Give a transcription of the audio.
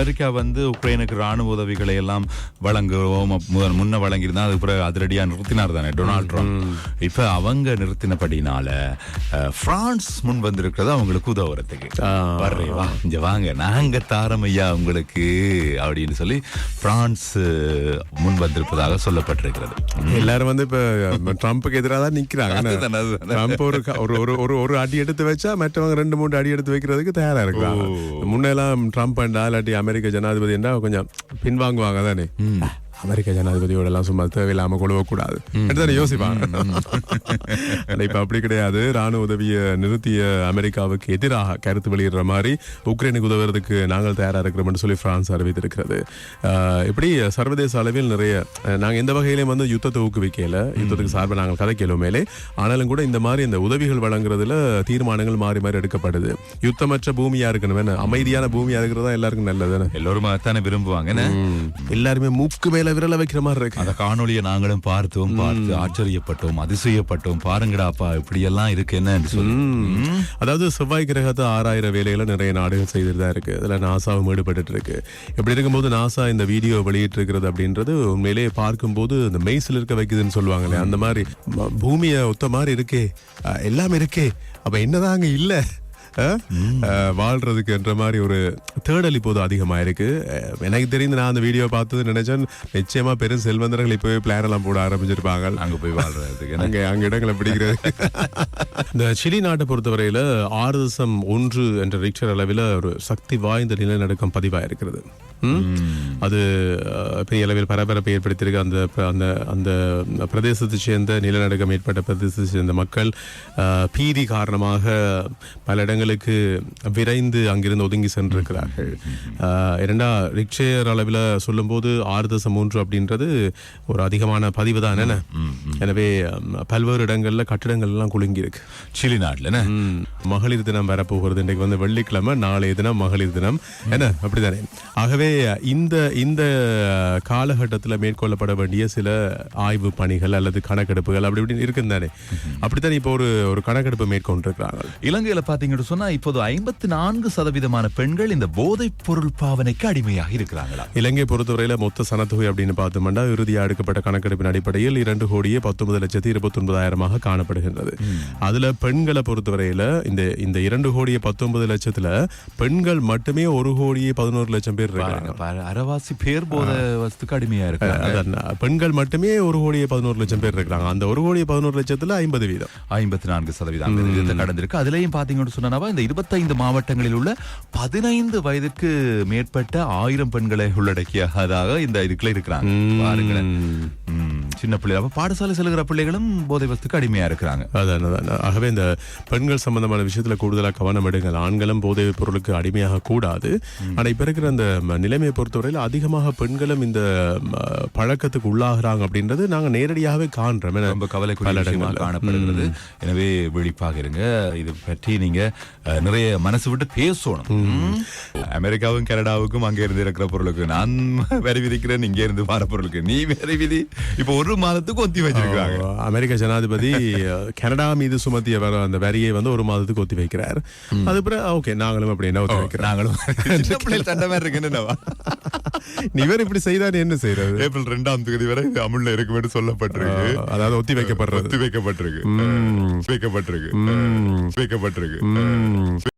America வந்து உக்ரைனுக்கு ராணுவ உதவிகளை எல்லாம் வழங்குவோம் முன்ன வழங்கியிருந்தா அது பிறகு அதிரடியா நிறுத்தினார் தானே டொனால்ட் ட்ரம்ப். இப்ப அவங்க நிறுத்தினபடினால பிரான்ஸ் முன் வந்திருக்கிறது அவங்களுக்கு உதவுறதுக்கு. வர்றே வா இங்க வாங்க நாங்க தாரம் ஐயா உங்களுக்கு அப்படின்னு சொல்லி பிரான்ஸ் முன் வந்திருப்பதாக சொல்லப்பட்டிருக்கிறது. எல்லாரும் வந்து இப்ப ட்ரம்ப்புக்கு எதிராக தான் நிக்கிறாங்க. ஒரு ஒரு ஒரு ஒரு அடி எடுத்து வச்சா மற்றவங்க ரெண்டு மூணு அடி எடுத்து வைக்கிறதுக்கு தயாரா இருக்கிறாங்க முன்னெல்லாம் ட்ரம்ப் என்றா இல்லாட்டி அமெரிக்க ஜனாதிபதி என்றா கொஞ்சம் பின்வாங்குவாங்க தானே? அமெரிக்க ஜனாதிபதியோட எல்லாம் சும்மா தேவையில்லாம கொழுவ கூடாது தானே யோசிப்பாங்க ஆனா இப்ப அப்படி கிடையாது. ராணுவ உதவியை நிறுத்திய அமெரிக்காவுக்கு எதிராக கருத்து வெளியிடுற மாதிரி உக்ரைனுக்கு உதவுறதுக்கு நாங்கள் தயாரா இருக்கிறோம்னு சொல்லி பிரான்ஸ் அறிவித்திருக்கிறது. இப்படி சர்வதேச அளவில் நிறைய நாங்க எந்த வகையிலையும் வந்து யுத்தத்தை ஊக்குவிக்கல. யுத்தத்துக்கு சார்பாக நாங்கள் கதைக்கலும் மேலே ஆனாலும் கூட இந்த மாதிரி இந்த உதவிகள் வழங்குறதுல தீர்மானங்கள் மாறி மாறி எடுக்கப்படுது. யுத்தமற்ற பூமியா இருக்கணும் அமைதியான பூமியா இருக்கிறதா எல்லாருக்கும் நல்லது தானே? எல்லோரும் அதானே விரும்புவாங்க? எல்லாருமே மூக்கு மேல விரல வைக்கிற மாதிரி இருக்கு. அந்த காணொளியை நாங்களும் பார்த்தோம் பார்த்து ஆச்சரியப்பட்டோம் அதிசயப்பட்டோம். பாருங்கடாப்பா இப்படி எல்லாம் இருக்கு என்னன்னு சொல்லி. அதாவது செவ்வாய் கிரகத்தை ஆறாயிரம் வேலைகளை நிறைய நாடுகள் செய்துட்டு தான் இருக்கு. அதுல நாசாவும் ஈடுபட்டு இருக்கு. இப்படி இருக்கும்போது நாசா இந்த வீடியோ வெளியிட்டு இருக்கிறது அப்படின்றது உண்மையிலேயே பார்க்கும்போது இந்த மெய்சில் இருக்க வைக்குதுன்னு சொல்லுவாங்களே அந்த மாதிரி பூமியை ஒத்த மாதிரி இருக்கே எல்லாமே இருக்கே அப்ப என்னதான் அங்க இல்ல. வாழ்றதுக்கு என்ற மாதிரி ஒரு தேடல் இப்போது அதிகமா இருக்கு. எனக்கு தெரிந்து நான் அந்த வீடியோ பார்த்தது நினைச்சேன். நிச்சயமா பெரும் செல்வந்தர்கள் இப்பவே பிளான் எல்லாம் போட ஆரம்பிச்சிருப்பாங்க அங்க போய் வாழ்றதுக்கு? அங்க அங்க இடங்களை பிடிக்கிறது. இந்த சிலி நாட்டை பொறுத்தவரையில ஆறு தசம் ஒன்று என்ற ரிக்டர் அளவில் ஒரு சக்தி வாய்ந்த நிலநடுக்கம் பதிவாயிருக்கிறது. ம்? அது பெரிய அளவில் பரபரப்பை ஏற்படுத்தியிருக்கு. அந்த அந்த அந்த பிரதேசத்தை சேர்ந்த நிலநடுக்கம் ஏற்பட்ட பிரதேசத்தை சேர்ந்த மக்கள் பீதி காரணமாக பல இடங்களுக்கு விரைந்து அங்கிருந்து ஒதுங்கி சென்றிருக்கிறார்கள். இரண்டா ரிக்ஷேர் அளவில் சொல்லும்போது ஆறு தசம் மூன்று அப்படின்றது ஒரு அதிகமான பதிவு தான். என்ன எனவே பல்வேறு இடங்கள்ல கட்டிடங்கள் எல்லாம் குலுங்கி இருக்கு சிலி நாட்டுல என்ன? மகளிர் தினம் வரப்போகிறது. இன்றைக்கு வந்து வெள்ளிக்கிழமை நாளைய தினம் மகளிர் தினம். என்ன? அப்படிதானே. ஆகவே இந்த இந்த காலகட்டத்தில் மேற்கொள்ளப்பட வேண்டிய சில ஆய்வு பணிகள் அல்லது கணக்கெடுப்புகள் அப்படி இப்படி இருக்குன்னு தானே. அப்படித்தான் இப்போ ஒரு ஒரு கணக்கெடுப்பு மேற்கொண்டிருக்கிறாங்க இலங்கையில பாத்தீங்கன்னு சொன்னா இப்போது ஐம்பத்தி நான்கு சதவீதமான பெண்கள் இந்த போதைப் பொருள் பாவனைக்கு அடிமையாக இருக்கிறாங்களா இலங்கை பொறுத்தவரையில மொத்த சனத்தொகை அப்படின்னு பார்த்தோம்னா இறுதியாக எடுக்கப்பட்ட கணக்கெடுப்பின் அடிப்படையில் இரண்டு கோடியே பத்தொன்பது லட்சத்தி இருபத்தி ஒன்பதாயிரமாக காணப்படுகின்றது அதுல பெண்களை பொறுத்தவரையில இந்த இந்த இரண்டு கோடியே பத்தொன்பது லட்சத்துல பெண்கள் மட்டுமே ஒரு கோடியே பதினோரு லட்சம் பேர் இருக்காங்க பாரு, அரைவாசி பேர் போதை வஸ்துக்கு அடிமையா இருக்காங்க. பெண்கள் மட்டுமே ஒரு கோடியே பதினோரு லட்சம் பேர் இருக்காங்க அந்த ஒரு கோடியே பதினோரு லட்சத்துல ஐம்பது வீதம். ஐம்பத்தி நான்கு சதவீதம் கடந்திருக்கு. அதுலயும் பாத்தீங்கன்னு சொன்னா இந்த இருபத்தைந்து மாவட்டங்களில் உள்ள பதினைந்து வயதுக்கு மேற்பட்ட ஆயிரம் பெண்களை உள்ளடக்கியதாக இந்த இதுக்குள்ள இருக்கிறாங்க. பாருங்களேன். சின்ன பிள்ளைகள். அப்ப பாடசாலை செல்கிற பிள்ளைகளும் போதை வஸ்துக்கு அடிமையா இருக்கிறாங்க. அதான் அதான் ஆகவே இந்த பெண்கள் சம்பந்தமான விஷயத்துல கூடுதலா கவனம் எடுங்கள். ஆண்களும் போதைப் பொருளுக்கு அடிமையாக கூடாது. ஆனா இப்ப இருக்கிற அந்த நிலைமையை பொறுத்தவரையில அதிகமாக பெண்களும் இந்த பழக்கத்துக்கு உள்ளாகிறாங்க அப்படின்றது நாங்க நேரடியாகவே காண்றோம். ரொம்ப இடங்கள்ல. காணப்படுகிறது. எனவே விழிப்பாக இருங்க. இது பற்றி நீங்க அஹ், நிறைய மனசு விட்டு பேசணும். அமெரிக்காவும் கனடாவுக்கும் அங்க இருந்து இருக்கிற பொருளுக்கு நான் வரி விதிக்கிறேன் இங்க இருந்து வர பொருளுக்கு. நீ வரி விதி. இப்ப ஒரு மாதத்துக்கு ஒத்தி வச்சிருக்காங்க அமெரிக்க ஜனாதிபதி கனடா மீது சுமத்திய வர அந்த வரியை வந்து ஒரு மாதத்துக்கு ஒத்தி வைக்கிறார். அது பிறகு ஓகே நாங்களும் அப்படி என்ன ஒத்தி வைக்கிறோம்? நாங்களும் தண்டை மாதிரி இருக்குன்னு? இவர் இப்படி செய்தார் என்ன செய்யறது ஏப்ரல் ரெண்டாம் தேதி வரை இது அமுல்ல இருக்கும் என்று சொல்லப்பட்டிருக்கு அதாவது ஒத்தி வைக்கப்படுறது. ஒத்தி வைக்கப்பட்டிருக்கு. வைக்கப்பட்டிருக்கு. வைக்கப்பட்டிருக்கு.